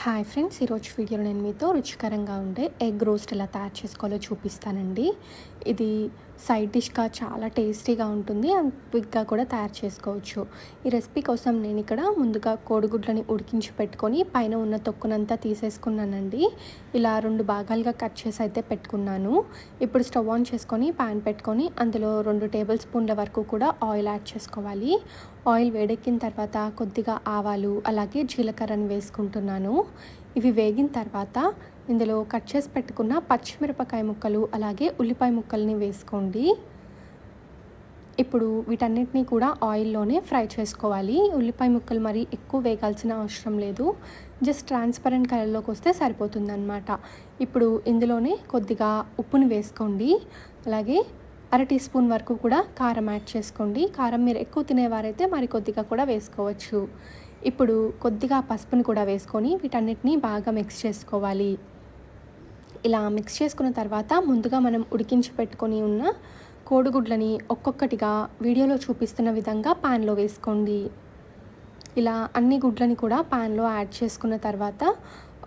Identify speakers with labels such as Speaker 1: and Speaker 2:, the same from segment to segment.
Speaker 1: Hi friends ఈరోజు వీడియోలో నేను మీతో రుచికరంగా ఉండే ఎగ్ రోస్ట్ ఎలా తయారు చేసుకోవాలో చూపిస్తానండి. ఇది సైడ్ డిష్గా చాలా టేస్టీగా ఉంటుంది అండ్ క్విక్గా కూడా తయారు చేసుకోవచ్చు. ఈ రెసిపీ కోసం నేను ఇక్కడ ముందుగా కోడిగుడ్లని ఉడికించి పెట్టుకొని పైన ఉన్న తొక్కునంతా తీసేసుకున్నానండి. ఇలా రెండు భాగాలుగా కట్ చేసి అయితే పెట్టుకున్నాను. ఇప్పుడు స్టవ్ ఆన్ చేసుకొని ప్యాన్ పెట్టుకొని అందులో రెండు టేబుల్ స్పూన్ల వరకు కూడా ఆయిల్ యాడ్ చేసుకోవాలి. ఆయిల్ వేడెక్కిన తర్వాత కొద్దిగా ఆవాలు అలాగే జీలకర్రని వేసుకుంటున్నాను. ఇవి వేగిన తర్వాత ఇందులో కట్ చేసి పెట్టుకున్న పచ్చిమిరపకాయ ముక్కలు అలాగే ఉల్లిపాయ ముక్కల్ని వేసుకోండి. ఇప్పుడు వీటన్నిటిని కూడా ఆయిల్లోనే ఫ్రై చేసుకోవాలి. ఉల్లిపాయ ముక్కలు మరి ఎక్కువ వేగాల్సిన అవసరం లేదు. జస్ట్ ట్రాన్స్పరెంట్ కలర్లోకి వస్తే సరిపోతుందన్నమాట. ఇప్పుడు ఇందులోనే కొద్దిగా ఉప్పుని వేసుకోండి. అలాగే అర టీ స్పూన్ వరకు కూడా కారం యాడ్ చేసుకోండి. కారం మీరు ఎక్కువ తినేవారైతే మరి కొద్దిగా కూడా వేసుకోవచ్చు. ఇప్పుడు కొద్దిగా పసుపుని కూడా వేసుకొని వీటన్నిటిని బాగా మిక్స్ చేసుకోవాలి. ఇలా మిక్స్ చేసుకున్న తర్వాత ముందుగా మనం ఉడికించి పెట్టుకొని ఉన్న కోడిగుడ్లని ఒక్కొక్కటిగా వీడియోలో చూపిస్తున్న విధంగా ప్యాన్లో వేసుకోండి. ఇలా అన్ని గుడ్లని కూడా ప్యాన్లో యాడ్ చేసుకున్న తర్వాత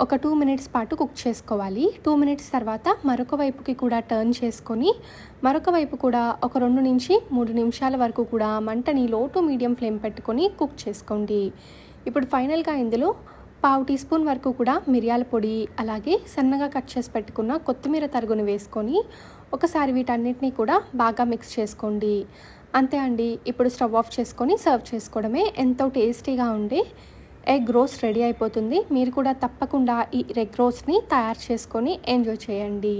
Speaker 1: ఒక టూ మినిట్స్ పాటు కుక్ చేసుకోవాలి. టూ మినిట్స్ తర్వాత మరొక వైపుకి కూడా టర్న్ చేసుకొని మరొక వైపు కూడా ఒక రెండు నుంచి మూడు నిమిషాల వరకు కూడా మంటని లో టు మీడియం ఫ్లేమ్ పెట్టుకొని కుక్ చేసుకోండి. ఇప్పుడు ఫైనల్గా ఇందులో పావు టీ స్పూన్ వరకు కూడా మిరియాల పొడి అలాగే సన్నగా కట్ చేసి పెట్టుకున్న కొత్తిమీర తరుగును వేసుకొని ఒకసారి వీటన్నిటిని కూడా బాగా మిక్స్ చేసుకోండి. అంతే అండి ఇప్పుడు స్టవ్ ఆఫ్ చేసుకొని సర్వ్ చేసుకోవడమే ఎంతో టేస్టీగా ఉండే ఎగ్ రోస్ట్ రెడీ అయిపోతుంది. మీరు కూడా తప్పకుండా ఈ ఎగ్ రోస్ట్ని తయారు చేసుకొని ఎంజాయ్ చేయండి.